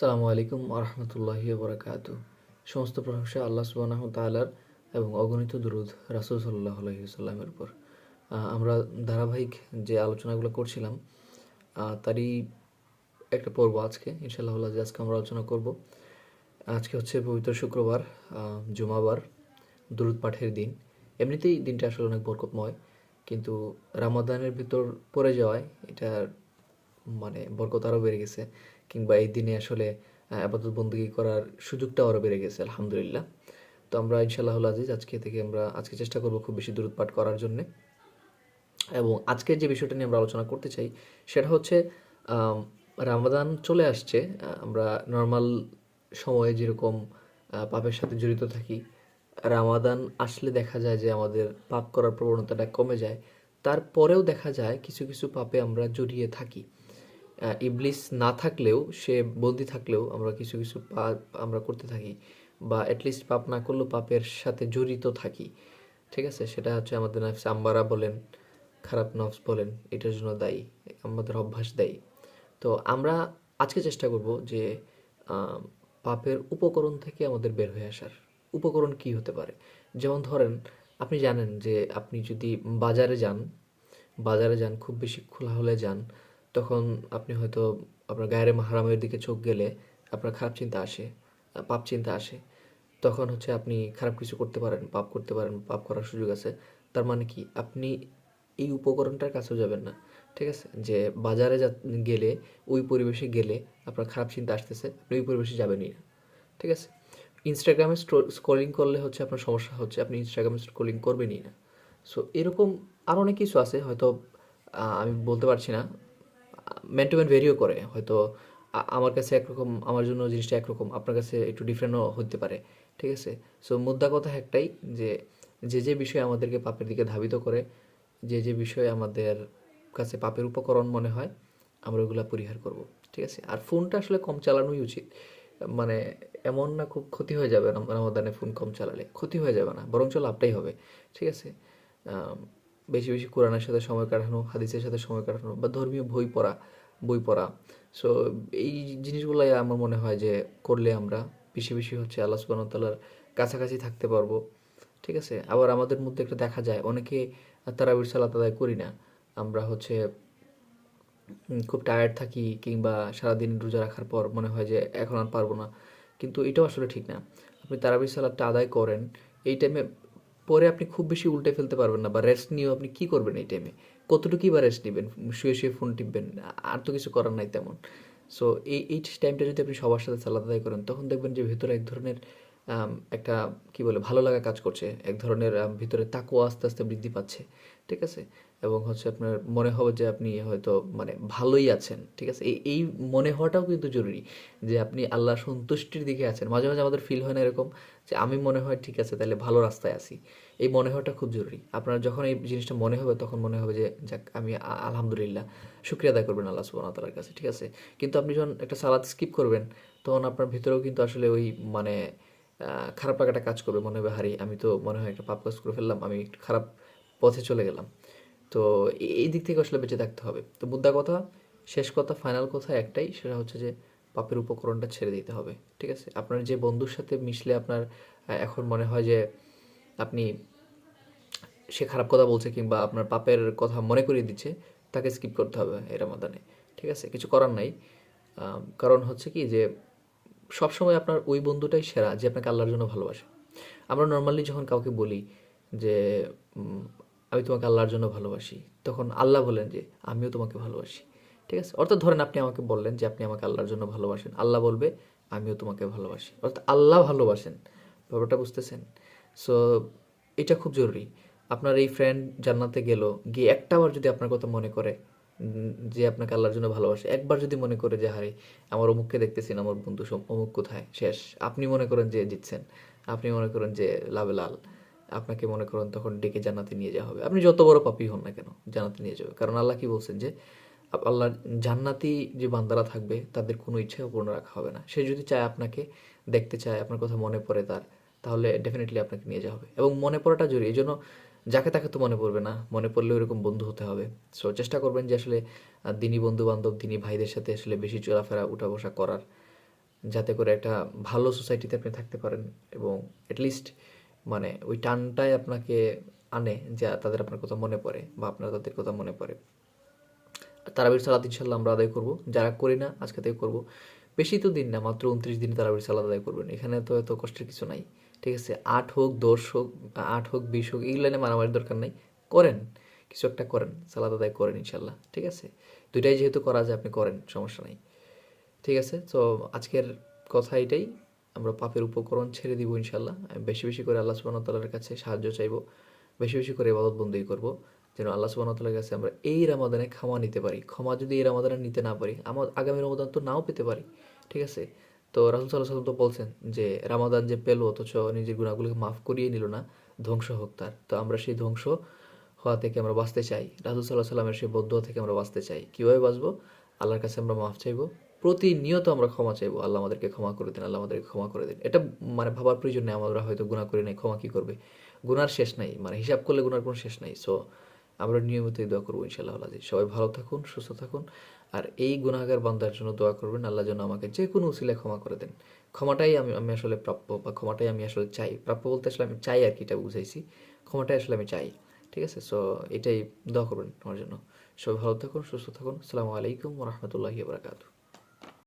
সালামু আলাইকুম আরহামতুল্লাহি বরাকাত সমস্ত প্রশংসা আল্লাহ সুবাহ তালার এবং অগণিত দুরুদ রাসুল সাল্লাহ আলহিসাল্লামের উপর। আমরা ধারাবাহিক যে আলোচনাগুলো করছিলাম তারই একটা পর্ব আজকে ইনশাল্লাহ যে আজকে আমরা আলোচনা করব। আজকে হচ্ছে পবিত্র শুক্রবার জুমাবার, দুরুদ পাঠের দিন। এমনিতেই দিনটা আসলে অনেক বরকতময়, কিন্তু রামাদানের ভিতর পড়ে যাওয়ায় এটার মানে বরকত আরও বেড়ে গেছে। কিংবা এই দিনে আসলে আপাতত বন্দুকি করার সুযোগটা আরও বেড়ে গেছে, আলহামদুলিল্লাহ। তো আমরা ইনশাল্লাহ আজিজ আজকে থেকে আমরা, আজকে চেষ্টা করব খুব বেশি দূরত পাঠ করার জন্যে। এবং আজকের যে বিষয়টা নিয়ে আমরা আলোচনা করতে চাই, সেটা হচ্ছে রামাদান চলে আসছে আমরা নর্মাল সময়ে যেরকম পাপের সাথে জড়িত থাকি, রামাদান আসলে দেখা যায় যে আমাদের পাপ করার প্রবণতাটা কমে যায়, তারপরেও দেখা যায় কিছু কিছু পাপে আমরা জড়িয়ে থাকি। ইবলিস না থাকলেও, সে বন্দি থাকলেও আমরা কিছু কিছু পাপ আমরা করতে থাকি বা অ্যাটলিস্ট পাপ না করলেও পাপের সাথে জড়িত থাকি। ঠিক আছে? সেটা হচ্ছে আমাদের নফস আম্বারা বলেন, খারাপ নফস বলেন, এটার জন্য দায়ী, আমাদের অভ্যাস দায়ী। তো আমরা আজকে চেষ্টা করব যে পাপের উপকরণ থেকে আমাদের বের হয়ে আসার। উপকরণ কি হতে পারে? যেমন ধরেন, আপনি জানেন যে আপনি যদি বাজারে যান বাজারে যান, খুব বেশি খোলা হলে যান তখন আপনি হয়তো আপনার গায়ের মাহারামের দিকে চোখ গেলে আপনার খারাপ চিন্তা আসে পাপ চিন্তা আসে। তখন হচ্ছে আপনি খারাপ কিছু করতে পারেন, পাপ করতে পারেন, পাপ করার সুযোগ আছে। তার মানে কি? আপনি এই উপকরণটার কাছেও যাবেন না, ঠিক আছে? যে বাজারে যা, গেলে, ওই পরিবেশে গেলে আপনার খারাপ চিন্তা আসতেছে, আপনি ওই পরিবেশে যাবেনই না, ঠিক আছে? ইনস্টাগ্রামে স্ক্রলিং করলে হচ্ছে আপনার সমস্যা হচ্ছে, আপনি ইনস্টাগ্রামে স্ক্রলিং করবেনই না। সো এরকম আরও অনেক কিছু আছে, হয়তো আমি বলতে পারছি না ম্যান টু ম্যান ভেরিও করে। হয়তো আমার কাছে একরকম, আমার জন্য জিনিসটা একরকম, আপনার কাছে একটু ডিফারেন্টও হতে পারে, ঠিক আছে? সো মুদ্রা কথা একটাই যে যে যে বিষয় আমাদেরকে পাপের দিকে ধাবিত করে, যে যে বিষয় আমাদের কাছে পাপের উপকরণ মনে হয়, আমরা ওগুলো পরিহার করব, ঠিক আছে? আর ফোনটা আসলে কম চালানোই উচিত। মানে এমন না খুব ক্ষতি হয়ে যাবে রামাদানে ফোন কম চালালে। ক্ষতি হয়ে যাবে না, বরঞ্চ লাভটাই হবে, ঠিক আছে? বেশি বেশি কোরআনের সাথে সময় কাটানো, হাদিসের সাথে সময় কাটানো বা ধর্মীয় বই পড়া বই পড়া। সো এই জিনিসগুলাই আমার মনে হয় যে করলে আমরা বেশি বেশি হচ্ছে আল্লাহ সুবাহ তাল্লার কাছাকাছি থাকতে পারব। ঠিক আছে? আবার আমাদের মধ্যে একটা দেখা যায়, অনেকে তারাবির সালাত আদায় করি না। আমরা হচ্ছে খুব টায়ার্ড থাকি কিংবা সারাদিন রোজা রাখার পর মনে হয় যে এখন আর পারব না। কিন্তু এটাও আসলে ঠিক না। আপনি তারাবির সালাদটা আদায় করেন, এই টাইমে পরে আপনি খুব বেশি উল্টে ফেলতে পারবেন না বা রেস্ট নিয়েও আপনি কি করবেন এই টাইমে কতটুকুই বা রেস্ট নেবেন? শুয়ে শুয়ে ফোন টিপবেন? আর তো কিছু করার নাই তেমন। সো এই এই টাইমটা যদি আপনি সবার সাথে সালাদ আদায় করেন, তখন দেখবেন যে ভেতরে এক ধরনের একটা, কি বলে, ভালো লাগা কাজ করছে। এক ধরনের ভিতরে তাকুয়া আস্তে আস্তে বৃদ্ধি পাচ্ছে। ঠিক আছে? এবং হচ্ছে আপনার মনে হবে যে আপনি হয়তো মানে ভালোই আছেন, ঠিক আছে? এই মনে হওয়াটাও কিন্তু জরুরি যে আপনি আল্লাহ সন্তুষ্টির দিকে আছেন। মাঝে মাঝে আমাদের ফিল হয় না এরকম যে আমি মনে হয় ঠিক আছে, তাহলে ভালো রাস্তায় আছি। এই মনে হওয়াটা খুব জরুরি। আপনার যখন এই জিনিসটা মনে হবে, তখন মনে হবে যে, যাক, আমি আলহামদুলিল্লাহ, শুক্রিয়া আদায় করবেন আল্লাহ সুবহানাহু ওয়া তাআলার কাছে ঠিক আছে? কিন্তু আপনি যখন একটা সালাদ স্কিপ করবেন, তখন আপনার ভিতরেও কিন্তু আসলে ওই মানে খারাপ লাগাটা কাজ করবে। মনে হবে হারি আমি তো মনে হয় একটা পাপ কাজ করে ফেললাম, আমি খারাপ পথে চলে গেলাম। তো এই দিক থেকে আসলে বেঁচে থাকতে হবে। তো মুদ্রা কথা, শেষ কথা ফাইনাল কথা একটাই, সেটা হচ্ছে যে পাপের উপকরণটা ছেড়ে দিতে হবে, ঠিক আছে? আপনার যে বন্ধুর সাথে মিশলে আপনার এখন মনে হয় যে আপনি সে খারাপ কথা বলছে কিংবা আপনার পাপের কথা মনে করিয়ে দিচ্ছে, তাকে স্কিপ করতে হবে এর রামাদানে ঠিক আছে? কিছু করার নাই। কারণ হচ্ছে কি যে সবসময় আপনার ওই বন্ধুটাই সেরা, যে আপনাকে আল্লাহর জন্য ভালোবাসে। আমরা নর্মালি যখন কাউকে বলি যে আমি তোমাকে আল্লাহর জন্য ভালোবাসি। তখন আল্লাহ বলেন যে, আমিও তোমাকে ভালোবাসি। ঠিক আছে? অর্থাৎ ধরেন আপনি আমাকে বললেন যে, আপনি আমাকে আল্লাহর জন্য ভালোবাসেন। আল্লাহ বলবে, আমিও তোমাকে ভালোবাসি। অর্থাৎ আল্লাহ ভালোবাসেন। ব্যাপারটা বুঝতেছেন? সো এটা খুব জরুরি। আপনার এই ফ্রেন্ড জান্নাতে গেল, গিয়ে একটাবার যদি আপনার কথা মনে করে যে আপনাকে আল্লাহর জন্য ভালোবাসে, একবার যদি মনে করে যে, হারে, আমার অমুককে দেখতেছেন আমার বন্ধু অমুক কোথায়? শেষ। আপনি মনে করেন যে, জিতছেন। আপনি মনে করেন যে, লাভে লাল। আপনাকে মনে করেন তখন ডেকে জান্নাতে নিয়ে যাওয়া হবে। আপনি যত বড় পাপি হন না কেন, জান্নাতে নিয়ে যাবে কারণ আল্লাহ কি বলছেন যে, আপ- আল্লাহ জান্নাতি যে বান্দারা থাকবে, তাদের কোনো ইচ্ছা পূর্ণ রাখা হবে না। সে যদি চায় আপনাকে দেখতে চায়, আপনার কথা মনে পড়ে তার, তাহলে ডেফিনেটলি আপনাকে নিয়ে যাওয়া হবে। এবং মনে পড়াটা জরুরি। এই জন্য যাকে তাকে তো মনে পড়বে না, মনে পড়লেও এরকম বন্ধু হতে হবে। সো চেষ্টা করবেন যে আসলে দিনী বন্ধু বান্ধব দিনী ভাইদের সাথে আসলে বেশি চলাফেরা উঠা বসা করার। যাতে করে একটা ভালো সোসাইটিতে আপনি থাকতে পারেন এবং অ্যাটলিস্ট মানে ওই টানটাই আপনাকে আনে যা তাদের আপনার কথা মনে পড়ে বা আপনার তাদের কথা মনে পড়ে। তারাবির সালাত ইনশাল্লাহ আমরা আদায় করব। যারা করি না, আজকে থেকে করব। বেশি তো দিন না, মাত্র উনত্রিশ দিন তারাবির সালাদ আদায় করবেন। এখানে তো এত কষ্টের কিছু নাই, ঠিক আছে? আট হোক, দশ হোক, আট হোক, বিশ হোক, এই লাইনে মারামারির দরকার নাই। করেন, কিছু একটা করেন সালাদ আদায় করেন ইনশাল্লাহ ঠিক আছে? দুইটাই যেহেতু করা যায়, আপনি করেন, সমস্যা নাই, ঠিক আছে? তো আজকের কথা এটাই। আমরা পাপের উপকরণ ছেড়ে দিব ইনশাল্লাহ বেশি বেশি করে আল্লাহ সুবাহ তাল্লার কাছে সাহায্য চাইব, বেশি বেশি করে ইবাদত বন্দী করব, যেন আল্লাহ সুবাহ তাল্লার কাছে আমরা এই রামাদানে ক্ষমা নিতে পারি। ক্ষমা যদি এই রামাদানে নিতে না পারি আমার আগামী রমাদান তো নাও পেতে পারি, ঠিক আছে? তো রাসুল সাল্লাহ সাল্লাম তো বলছেন যে, রামাদান যে পেল, অথচ নিজের গুণাগুলোকে মাফ করিয়ে নিল না, ধ্বংস হোক তার। তো আমরা সেই ধ্বংস হওয়া থেকে আমরা বাঁচতে চাই। রাসুল সাল্লাহ সাল্লামের সেই বদ্ধ থেকে আমরা বাঁচতে চাই। কীভাবে বাঁচবো? আল্লাহর কাছে আমরা মাফ চাইব। প্রতিনিয়ত আমরা ক্ষমা চাইব। আল্লাহ আমাদেরকে ক্ষমা করে দিন, আল্লাহ আমাদেরকে ক্ষমা করে দিন। এটা মানে ভাবার প্রয়োজন নেই আমরা হয়তো গুণা করি নাই, ক্ষমা কী করবে? গুনার শেষ নাই মানে হিসাব করলে গুনার কোনো শেষ নাই। সো আমরা নিয়মিত এই দোয়া করব ইনশাল্লাহ আল্লাহ সবাই ভালো থাকুন, সুস্থ থাকুন। আর এই গুণাগার বান্দার জন্য দোয়া করবেন, আল্লাহ যেন আমাকে যে কোনো উসিলে ক্ষমা করে দেন। ক্ষমাটাই আমি আমি আসলে প্রাপ্য বা ক্ষমাটাই আমি আসলে চাই। প্রাপ্য বলতে আসলে আমি চাই আর কি, এটা বুঝাইছি। ক্ষমাটাই আসলে আমি চাই, ঠিক আছে? সো এটাই দোয়া করবেন আমার জন্য। সবাই ভালো থাকুন, সুস্থ থাকুন। আসসালামু আলাইকুম রহমতুল্লাহি বারাকাতু